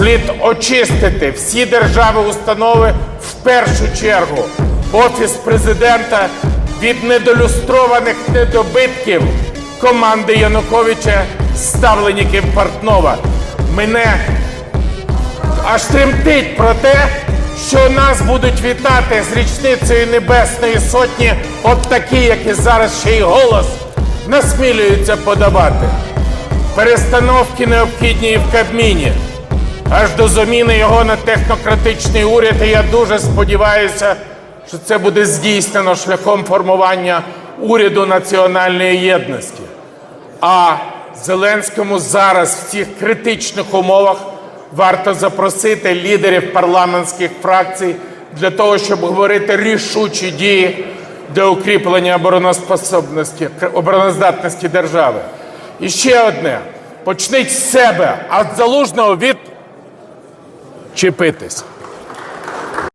Слід очистити всі держави установи в першу чергу офіс президента від недолюстрованих недобитків команди Януковича, ставленників Портнова. Мене аж тремтить про те, що нас будуть вітати з річницею Небесної Сотні, от такі, які зараз ще й голос насмілюються подавати. Перестановки необхідні і в Кабміні, аж до заміни його на технократичний уряд. І я дуже сподіваюся, що це буде здійснено шляхом формування уряду національної єдності. А Зеленському зараз в цих критичних умовах варто запросити лідерів парламентських фракцій для того, щоб говорити рішучі дії для укріплення обороноспособності, обороноздатності держави. І ще одне: почніть з себе, а залужного від чіпитись.